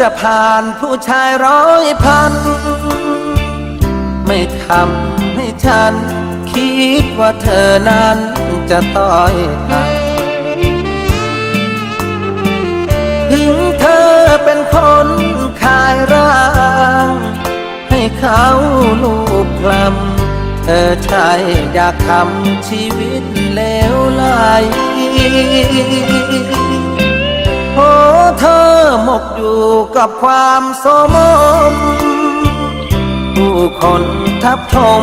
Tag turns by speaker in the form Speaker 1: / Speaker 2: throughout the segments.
Speaker 1: จะผ่านผู้ชายร้อยพัน ไม่ทำให้ฉัน คิดว่าเธอนั้นจะต้อยหักถึงเธอเป็นคนขายร่าง ให้เขาลูบคลำเธอใช่อยากทำชีวิตเลวไหล มกอยู่กับความโสมม ผู้คนทับถม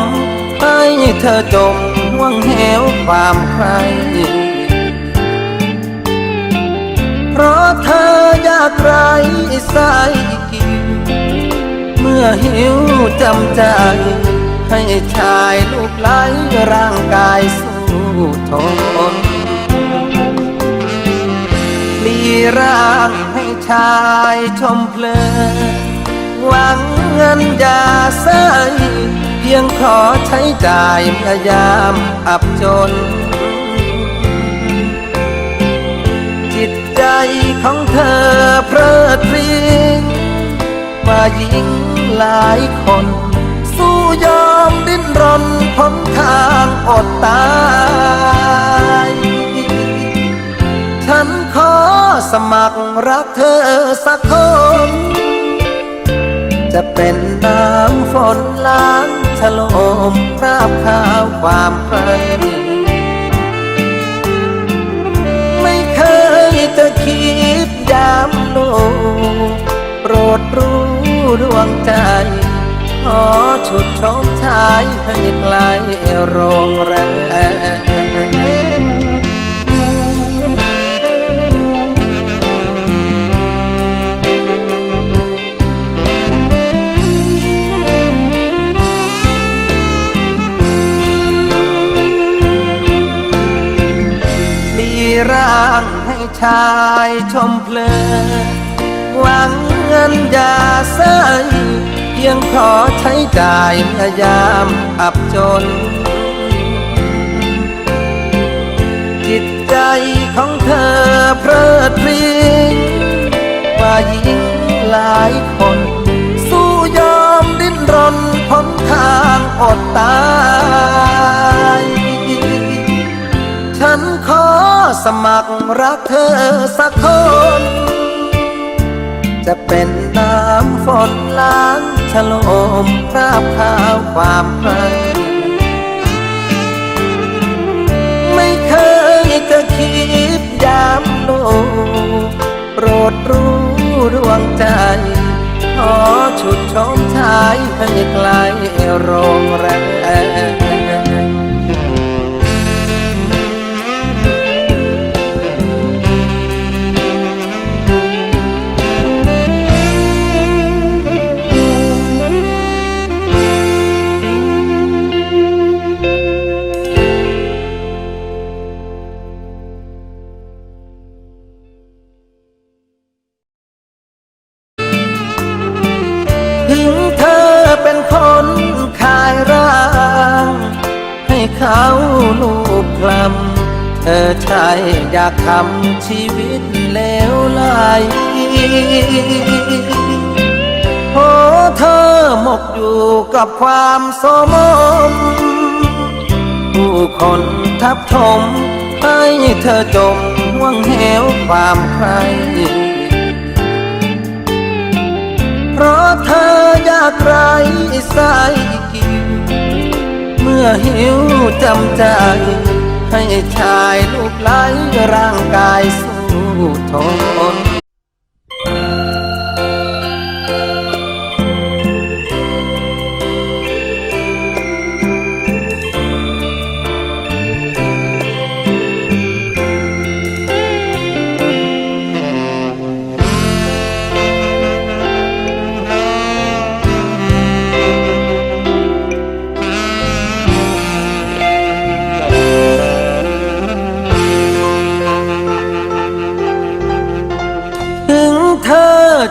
Speaker 1: ให้เธอจมห่วงเหวความใคร เพราะเธอยากไรใส่กินเมื่อหิวจำใจ ให้ชายลูกไหลร่างกายสู้ทนลีร่าง ชายชมเพลินหวังเงินยาใสเพียงขอใช้จ่ายพยายามอับจน จิตใจของเธอเพลิดเพลินว่าหญิงหลายคน สู้ยอมดิ้นรนพ้นทางอดตาย รักเธอสักคน จะเป็นน้ำฝนล้างฉลมราบข้าวความใครไม่เคยจะคิดยามโลกโปรดรู้ดวงใจ ขอฉุดชมชายให้ไกลโรงแรม ร่างให้ชายชมเพลินหวังเงินยาใสเพียงขอใช้จ่ายพยายามอับจน จิตใจของเธอเพลิดเพลินว่าหญิงหลายคน รักเธอสักคน จะเป็นน้ำฝนล้างฉลมคราบขาวความใครไม่เคยจะคิดยามโลโปรดรู้ดวงใจ ขอฉุดชมชายให้ไกลโรงแรม ถึงเธอเป็นคนขายร่าง ให้เขาลูบคลำเธอใช่อยากทำชีวิตเลวไหลโอ้เธอหมกอยู่กับความโสมม ผู้คนทับถมให้เธอจมห่วงเหวความใครเพราะเธอ อยากไรใส่กิวเมื่อหิวจำใจ ให้ชายลูกไหลร่างกายสู้ทน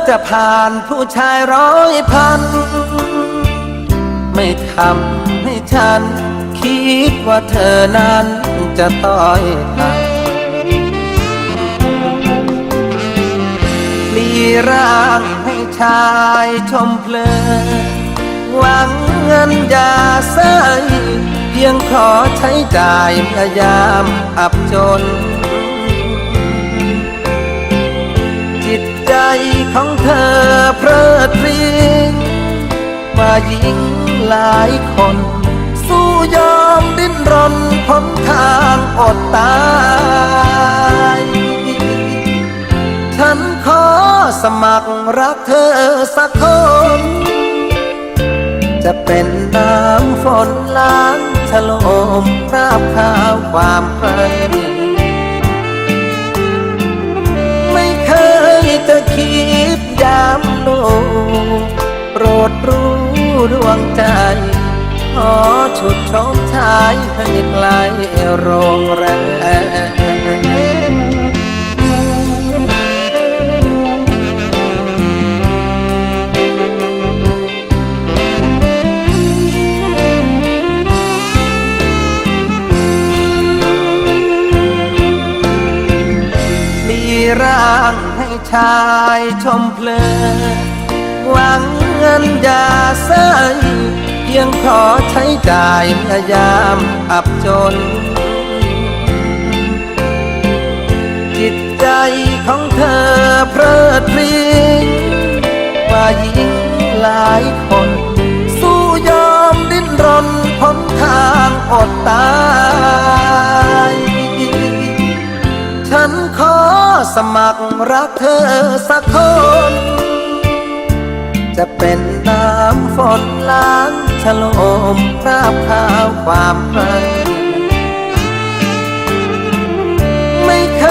Speaker 1: จะผ่านผู้ชายร้อยพัน ไม่ทำให้ฉัน คิดว่าเธอนั้นจะต้อยหักลีร่างให้ชายชมเพลินหวังเงินยาใสเพียงขอใช้จ่ายพยายามอับจน ดเพลินว่าหญิงหลายคน สู้ยอมดิ้นรนพ้นทางอดตาย ฉันขอสมัครรักเธอสักคน จะเป็นน้ำฝนล้างฉลมราบข้าวความใคร ดรู้ดวงใจ ขอฉุดชมชายให้ไกลโรงแรมมีร่างให้ชายชมเพลินหวัง งินยาใสเพียงขอใช้จ่ายพยายามอับจน จิตใจของเธอเพลิดเพลินว่าหญิงหลายคน สู้ยอมดิ้นรนพ้นทางอดตายฉันขอสมัครรักเธอสักคน จะเป็นน้ำฝนล้างฉลมคราบข้าวความใครไม่เค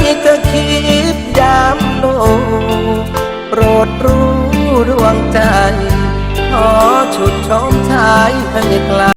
Speaker 1: ยจะคิดยามโลกโปรดรู้ดวงใจ ขอชุดชมชายให้ไกล